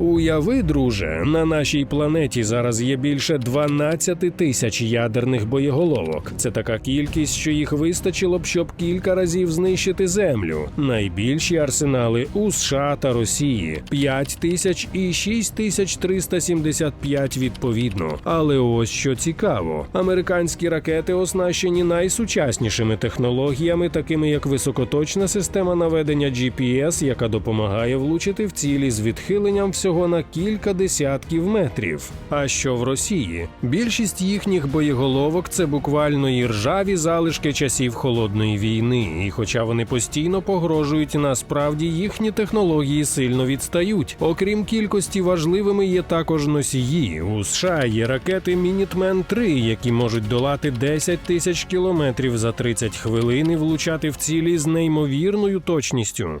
Уяви, друже, на нашій планеті зараз є більше 12 тисяч ядерних боєголовок. Це така кількість, що їх вистачило б, щоб кілька разів знищити землю. Найбільші арсенали у США та Росії 5 тисяч і 6375 відповідно. Але ось що цікаво: американські ракети оснащені найсучаснішими технологіями, такими як високоточна система наведення GPS, яка допомагає влучити в цілі з відхиленням всього на кілька десятків метрів. А що в Росії? Більшість їхніх боєголовок це буквально і ржаві залишки часів холодної війни. І хоча вони постійно погрожують, насправді їхні технології сильно відстають. Окрім кількості, важливими є також носії. У США є ракети Мінітмен 3 які можуть долати 10 тисяч кілометрів за 30 хвилин і влучати в цілі з неймовірною точністю.